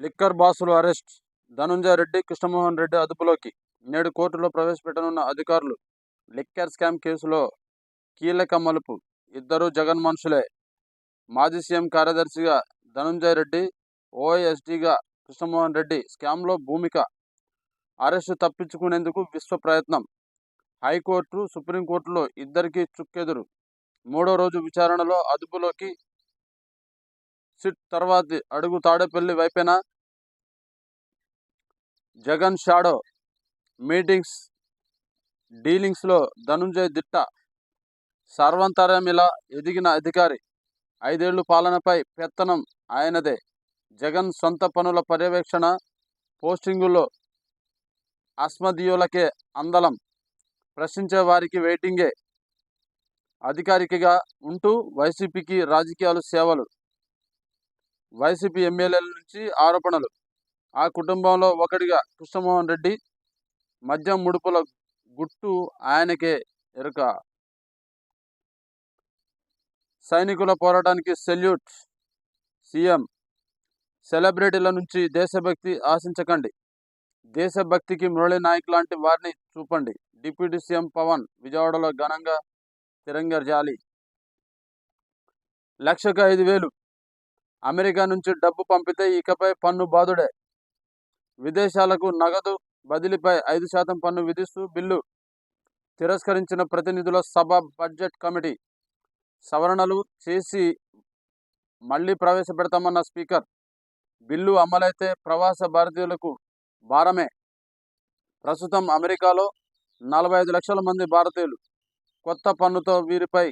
Liquor బాసులు arrest. Dhanunjaya Reddy Krishnamohan Reddy అదుపులోకి. నేడు కోర్టులో ప్రవేశపెట్టనున్న అధికారులు లిక్కర్ స్కామ్ కేసులో కీలక మలుపు. ఇద్దరు జగన్ మనుషులే. మాజీ సీఎం కార్యదర్శిగా ధనుంజయ రెడ్డి ఓఎస్డీగా కృష్ణమోహన్ రెడ్డి స్కామ్లో భూమిక. అరెస్టు తప్పించుకునేందుకు విశ్వ ప్రయత్నం. హైకోర్టు సుప్రీంకోర్టులో ఇద్దరికీ చుక్కెదురు. మూడో రోజు విచారణలో అదుపులోకి సిట్ తర్వాతి అడుగు తాడేపల్లి వైపేనా జగన్ షాడో మీటింగ్స్ డీలింగ్స్లో ధనుంజయ్ దిట్ట సర్వంతరమిలా ఎదిగిన అధికారి. ఐదేళ్ళు పాలనపై పెత్తనం ఆయనదే. జగన్ సొంత పనుల పర్యవేక్షణ పోస్టింగుల్లో అస్మదీయులకే అందలం. ప్రశ్నించే వారికి వెయిటింగే అధికారికగా ఉంటూ వైసీపీకి రాజకీయాలు సేవలు. వైసీపీ ఎమ్మెల్యేల నుంచి ఆరోపణలు. ఆ కుటుంబంలో ఒకటిగా కృష్ణమోహన్ రెడ్డి మద్యం ముడుపుల గుట్టు ఆయనకే ఎరుక. సైనికుల పోరాటానికి సెల్యూట్ సీఎం. సెలబ్రిటీల నుంచి దేశభక్తి ఆశించకండి. దేశభక్తికి మురళి నాయక్ లాంటి వారిని చూపండి. డిప్యూటీ సీఎం పవన్ విజయవాడలో ఘనంగా తిరంగ జాలి. లక్షకు ఐదు వేలు అమెరికా నుంచి డబ్బు పంపితే ఇకపై పన్ను బాదుడే విదేశాలకు నగదు బదిలీపై ఐదు శాతం పన్ను విధిస్తూ బిల్లు తిరస్కరించిన ప్రతినిధుల సభ బడ్జెట్ కమిటీ సవరణలు చేసి మళ్ళీ ప్రవేశపెడతామన్న స్పీకర్. బిల్లు అమలైతే ప్రవాస భారతీయులకు భారమే. ప్రస్తుతం అమెరికాలో నలభై ఐదు లక్షల మంది భారతీయులు. కొత్త పన్నుతో వీరిపై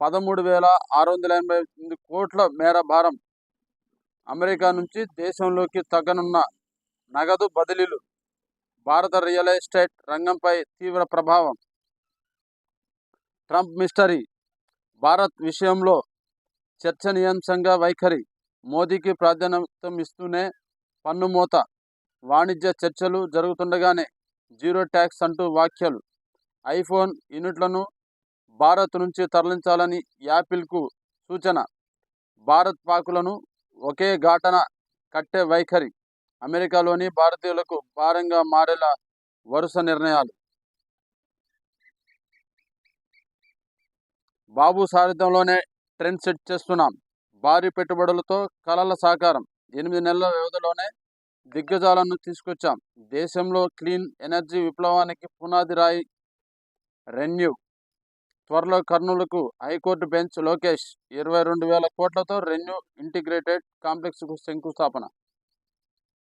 పదమూడు వేల ఆరు వందల ఎనభై ఎనిమిది కోట్ల మేర భారం. అమెరికా నుంచి దేశంలోకి తగ్గనున్న నగదు బదిలీలు భారత రియల్ ఎస్టేట్ రంగంపై తీవ్ర ప్రభావం. ట్రంప్ మిస్టరీ భారత్ విషయంలో చర్చనీయాంశంగా వైఖరి మోదీకి ప్రాధాన్యతం ఇస్తూనే పన్ను మోత వాణిజ్య చర్చలు జరుగుతుండగానే జీరో ట్యాక్స్ అంటూ వ్యాఖ్యలు. ఐఫోన్ యూనిట్లను భారత్ నుంచి తరలించాలని యాపిల్కు సూచన. భారత్ పాకులను ఒకే ఘాటన కట్టే వైఖరి. అమెరికాలోని భారతీయులకు భారంగా మారేలా వరుస నిర్ణయాలు. బాబు సారథ్యంలోనే ట్రెండ్ సెట్ చేస్తున్నాం. భారీ పెట్టుబడులతో కలల సాకారం. ఎనిమిది నెలల వ్యవధిలోనే దిగ్గజాలను తీసుకొచ్చాం. దేశంలో క్లీన్ ఎనర్జీ విప్లవానికి పునాది రాయి రెన్యూ త్వరలో కర్నూలుకు హైకోర్టు బెంచ్ లోకేష్ ఇరవై రెండు వేల కోట్లతో రెన్యూ ఇంటిగ్రేటెడ్ కాంప్లెక్స్కు శంకుస్థాపన.